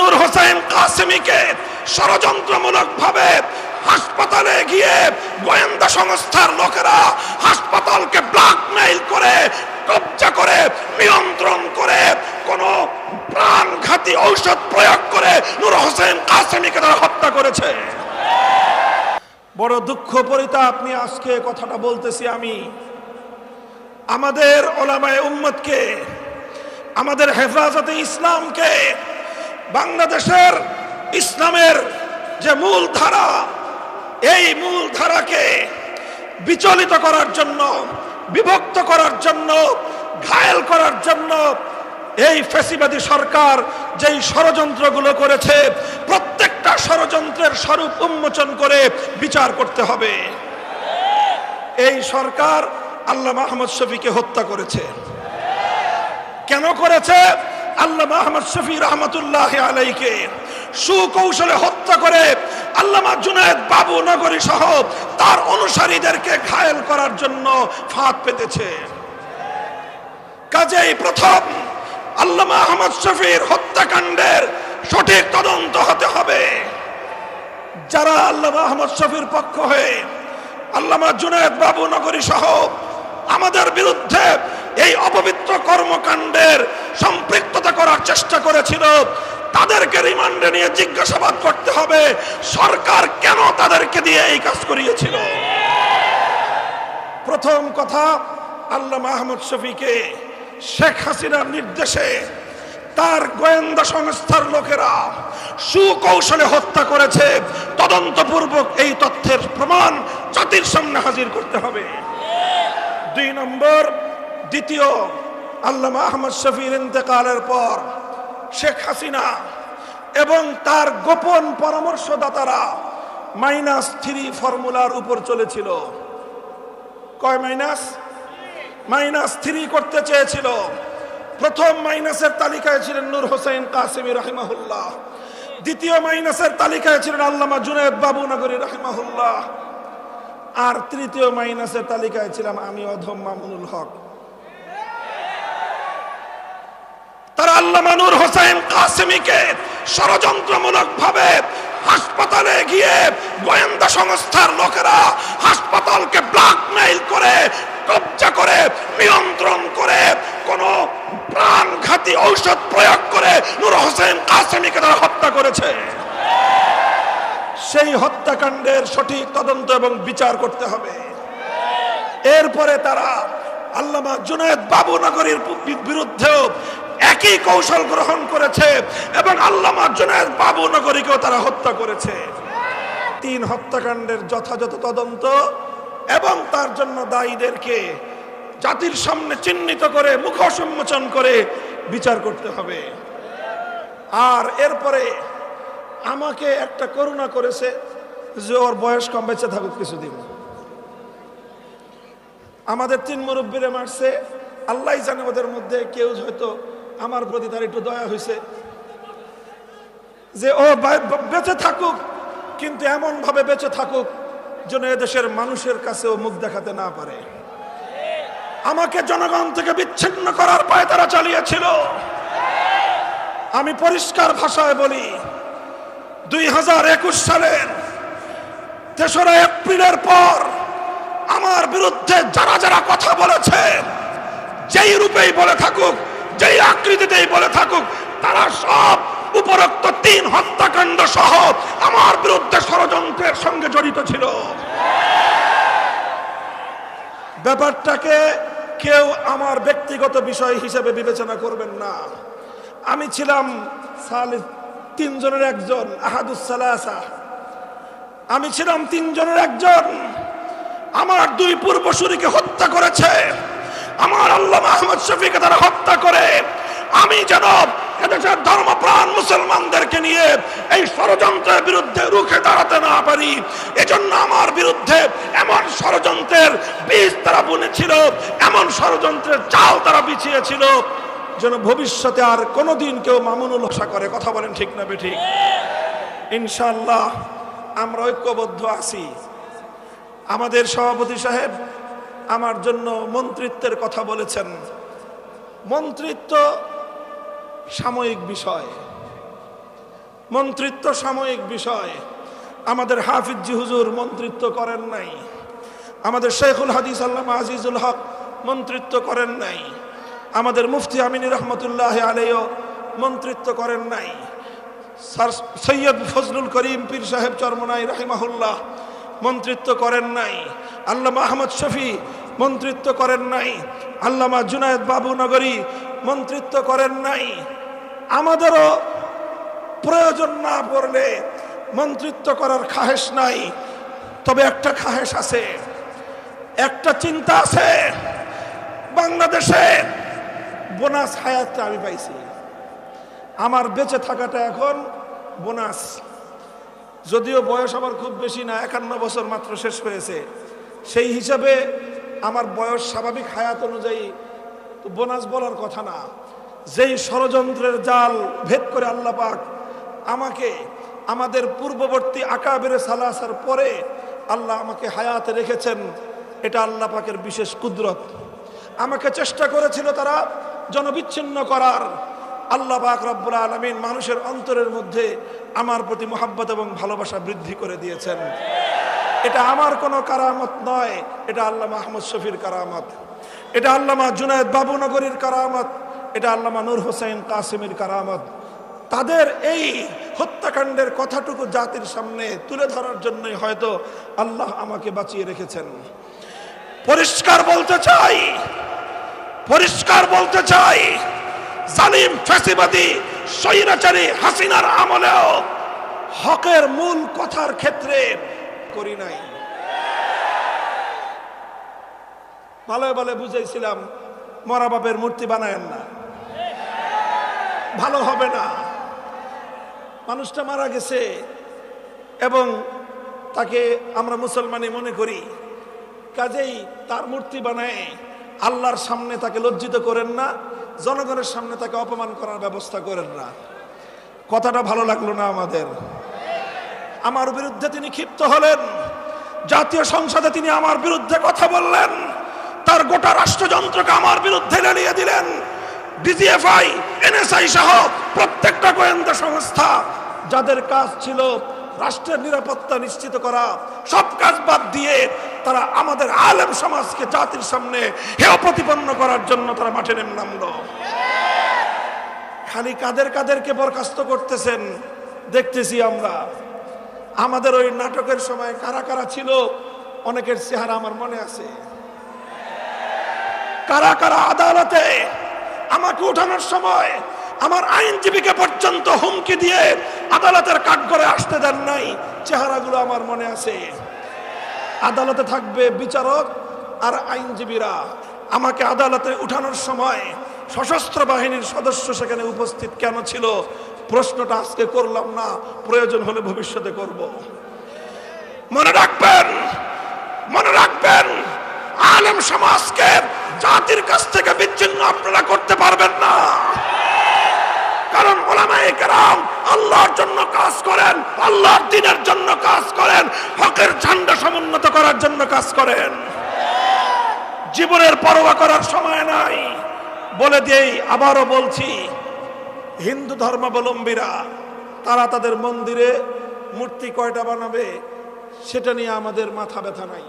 নূর হোসেন কাসেমিকে ষড়যন্ত্রমূলক ভাবে হাসপাতালে গিয়ে গোয়েন্দা সংস্থার লোকেরা হাসপাতালকে ব্ল্যাকমেইল করে, কবজা করে, নিয়ন্ত্রণ করে, কোন প্রাণঘাতী ঔষধ প্রয়োগ করে নূর হোসেন কাসেমিকে তারা হত্যা করেছে। বড় দুঃখ পরিতা আপনি আজকে কথাটা বলতেছি আমি। আমাদের ওলামায় উম্মতকে, আমাদের হেফাজতে ইসলামকে বাংলাদেশের ইসলামের যে মূল ধারা, এই মূল ধারাকে বিচলিত করার জন্য, বিভক্ত করার জন্য, ঘায়েল করার জন্য এই ফ্যাসিবাদী সরকার যেই ষড়যন্ত্রগুলো করেছে, প্রত্যেকটা ষড়যন্ত্রের স্বরূপ উন্মোচন করে বিচার করতে হবে। এই সরকার আল্লাহ মাহমদ শফিকে হত্যা করেছে। কেন করেছে? আল্লাহ মাহমদ শফি রহমতুল্লাহ আলাইকে সুকৌশলে হত্যা করে আল্লামা জুনায়দ বাবু নগরী সহ তার অনুসারীদেরকে ঘায়েল করার জন্য ফাঁদ পেতেছে। কাজেই প্রথম আল্লামা আহমদ শফির হত্যাকাণ্ডের সঠিক তদন্ত হতে হবে। যারা আল্লামা আহমদ শফির পক্ষ হয়ে আল্লামা জুনায়দ বাবু নগরী সহ আমাদের বিরুদ্ধে এই অপবিত্র কর্মকাণ্ডের সম্পৃক্ততা করার চেষ্টা করেছিল। তাদেরকে রিমান্ডে নিয়ে জিজ্ঞাসাবাদ করতে হবে, সরকার কেন তাদেরকে দিয়ে এই কাজ করিয়েছিল? প্রথম কথা আল্লাহ মাহমুদ শফিকে শেখ হাসিনার নির্দেশে তার গোয়েন্দা সংস্থার লোকেরা সুকৌশলে হত্যা করেছে। তদন্তপূর্বক এই তথ্যের প্রমাণ জাতির সামনে হাজির করতে হবে। দুই নম্বর দ্বিতীয়, আল্লামা আহমদ শফির ইন্তেকালের পর শেখ হাসিনা এবং তার গোপন পরামর্শদাতারা মাইনাস থ্রি ফর্মুলার উপর চলেছিল। কয় মাইনাস? মাইনাস থ্রি করতে চেয়েছিল। প্রথম মাইনাসের তালিকায় ছিলেন নূর হোসেন কাসিমি রাহিমাহুল্লাহ। দ্বিতীয় মাইনাসের তালিকায় ছিলেন আল্লামা জুনেদ বাবু নগরী রাহিমাহুল্লাহ। আর তৃতীয় মাইনাসের তালিকায় ছিলাম আমি অধম মামুনুল হক। আল্লামা নূর হোসেন কাসিমিকে ষড়যন্ত্রমূলক ভাবে হাসপাতালে গিয়ে গোয়েন্দা সংস্থার লোকেরা হাসপাতালকে ব্ল্যাকমেইল করে, কবজা করে, নিয়ন্ত্রণ করে, কোন প্রাণঘাতী ঔষধ প্রয়োগ করে নূর হোসেন কাসেমিকে তারা হত্যা করেছে। সেই হত্যাকাণ্ডের সঠিক তদন্ত এবং বিচার করতে হবে। এরপরে তারা আল্লামা জুনায়দ বাবু নগরীর বিরুদ্ধেও একই কৌশল গ্রহণ করেছে এবং আল্লামা জুনায়দ বাবু নগরীকেও তারা হত্যা করেছে। তিন হত্যাকাণ্ডের যথাযথ তদন্ত এবং তার জন্য দায়ীদেরকে জাতির সামনে চিহ্নিত করে মুখ সম্মোচন করে বিচার করতে হবে। আর এরপরে আমাকে একটা করুণা করেছে যে ওর বয়স কম, বেঁচে থাকুক কিছুদিন। আমাদের তিন মুরব্বীরে মারছে। আল্লাহ জানে ওদের মধ্যে কেউ হয়তো আমার প্রতি তার একটু দয়া হয়েছে যে, ও বেঁচে থাকুক, কিন্তু এমন ভাবে বেঁচে থাকুক যেন এদেশের মানুষের কাছেও মুখ দেখাতে না পারে। আমাকে জনগণ থেকে বিচ্ছিন্ন করার পায় তারা চালিয়েছিল। আমি পরিষ্কার ভাষায় বলি, দুই হাজার একুশ সালের তেসরা এপ্রিলের পর আমার বিরুদ্ধে যারা যারা কথা বলেছে, যেই রূপেই বলে থাকুক, যেই আকৃতিতেই বলে থাকুক, তারা সব উপরোক্ত তিন হত্যাকাণ্ড সহ আমার বিরুদ্ধে ষড়যন্ত্রের সঙ্গে জড়িত ছিল। ব্যাপারটাকে কেউ আমার ব্যক্তিগত বিষয় হিসেবে বিবেচনা করবেন না। আমি ছিলাম তিনজনের একজন আহাদুসালাসা আমি ছিলাম তিনজনের একজন। আমার দুই পূর্বসূরিকে হত্যা করেছে। আমার আল্লাহ আহমদ শফিকে তারা হত্যা করে। আমি যেন এদেশের ধর্মপ্রাণ মুসলমানদেরকে নিয়ে এই ষড়যন্ত্রের বিরুদ্ধে রুখে দাঁড়াতে না পারি। এজন্য আমার বিরুদ্ধে এমন ষড়যন্ত্রের বীজ তারা বুনেছিল, এমন ষড়যন্ত্রের চাল তারা বিছিয়েছিল যেন ভবিষ্যতে আর কোনোদিন কেউ মামুনুল আশা করে। কথা বলেন ঠিক না বেঠিক? ইনশাল্লাহ আমরা ঐক্যবদ্ধ আছি। আমাদের সভাপতি সাহেব আমার জন্য মন্ত্রিত্বের কথা বলেছেন। মন্ত্রিত্ব সাময়িক বিষয়। মন্ত্রিত্ব সাময়িক বিষয়। আমাদের হাফিজি হুজুর মন্ত্রিত্ব করেন নাই। আমাদের শেখুল হাদিস আল্লামা আজিজুল হক মন্ত্রিত্ব করেন নাই। আমাদের মুফতি আমিনী রহমতুল্লাহ আলেও মন্ত্রিত্ব করেন নাই। সৈয়দ ফজলুল করিম পীর সাহেব চরমনাই রাহিমাহুল্লাহ মন্ত্রিত্ব করেন নাই। আল্লামা আহমদ শফি মন্ত্রিত্ব করেন নাই। আল্লামা জুনায়দ বাবু নগরী মন্ত্রিত্ব করেন নাই। আমাদেরও প্রয়োজন না পড়লে মন্ত্রিত্ব করার খাহেস নাই। তবে একটা খাহেস আছে। একটা চিন্তা আছে। বাংলাদেশে বোনাস হায়াতটা আমি পাইছি। আমার বেঁচে থাকাটা এখন বোনাস। যদিও বয়স আমার খুব বেশি না, একান্ন বছর মাত্র শেষ হয়েছে। সেই হিসাবে আমার বয়স স্বাভাবিক হায়াত অনুযায়ী তো বোনাস বলার কথা না। যেই ষড়যন্ত্রের জাল ভেদ করে আল্লাহ পাক আমাকে, আমাদের পূর্ববর্তী আকাবের সালাসার পরে আল্লাহ আমাকে হায়াতে রেখেছেন, এটা আল্লাহ পাকের বিশেষ কুদরত। আমাকে চেষ্টা করেছিল তারা জনবিচ্ছিন্ন করার। আল্লাহ পাক রব্বুল আলমিন মানুষের অন্তরের মধ্যে আমার প্রতি মোহাব্বত এবং ভালোবাসা বৃদ্ধি করে দিয়েছেন। এটা আমার কোনো কারামত নয়, এটা আল্লাহ মাহমুদ শফির কারামত। এটা আল্লামা জুনায়দ বাবুনগরীর কারামত, এটা আল্লামা নূর হোসেন কাসিমের কারামত। তাদের এই হত্যাকাণ্ডের কথাটুকু জাতির সামনে তুলে ধরার জন্যই হয়তো আল্লাহ আমাকে বাঁচিয়ে রেখেছেন। পরিষ্কার বলতে চাই, পরিষ্কার বলতে চাই, জালিম ফ্যাসিবাদী স্বৈরাচারী হাসিনার আমলেও হকের মূল কথার ক্ষেত্রে করি নাই। ভালো ভালো বুঝাইছিলাম, মরা বাপের মূর্তি বানায়েন না। ভালো হবে না। মানুষটা মারা গেছে এবং তাকে আমরা মুসলমানই মনে করি। কাজেই তার মূর্তি বানায় আল্লাহর সামনে তাকে লজ্জিত করেন না জনগণের সামনে তাকে অপমান করার ব্যবস্থা করেন না। কথাটা ভালো লাগল না আমাদের। আমার বিরুদ্ধে তিনি ক্ষিপ্ত হলেন। জাতীয় সংসদে তিনি আমার বিরুদ্ধে কথা বললেন। তার গোটা রাষ্ট্রযন্ত্রকে আমার বিরুদ্ধে লেলিয়ে দিলেন। ডিজিএফআই, এনএসআই সহ প্রত্যেকটা গোয়েন্দা সংস্থা, যাদের কাজ ছিল রাষ্ট্রের নিরাপত্তা নিশ্চিত করা, সব কাজ বাদ দিয়ে তারা আমাদের আলেম সমাজকে, জাতির সামনে হেয় প্রতিপন্ন করার জন্য তারা মাঠে নেমে নামলো। খালি কাদের কাদেরকে বরখাস্ত করতেছেন, দেখতেছি আমরা। আমাদের ওই নাটকের সময় কারা কারা ছিল, অনেকের চেহারা আমার মনে আছে। কারা কারা আদালতে আমাকে উঠানোর সময় আমার আইনজীবীকে পর্যন্ত হুমকি দিয়ে আদালতের কাঠগড়ে আসতে দেন নাই, চেহারাগুলো আমার মনে আছে। আদালতে থাকবে বিচারক আর আইনজীবীরা। আমাকে আদালতে উঠানোর সময় সশস্ত্র বাহিনীর সদস্য সেখানে উপস্থিত কেন ছিল? প্রশ্নটা আজকে করলাম না, প্রয়োজন হলে ভবিষ্যতে করব। মনে রাখবেন মনে রাখবেন, আলেম সমাজকে জাতির কাছ থেকে বিচ্ছিন্ন আপনারা করতে পারবেন না। কারণ ওলামায়ে কেরাম আল্লাহর জন্য কাজ করেন, আল্লাহর দিনের জন্য কাজ করেন, হকের ঝান্ডা সমুন্নত করার জন্য কাজ করেন। জীবনের পরোয়া করার সময় নাই। বলে দিয়েই আবারও বলছি, হিন্দু ধর্মাবলম্বীরা, তারা তাদের মন্দিরে মূর্তি কয়টা বানাবে, সেটা নিয়ে আমাদের মাথা ব্যথা নাই।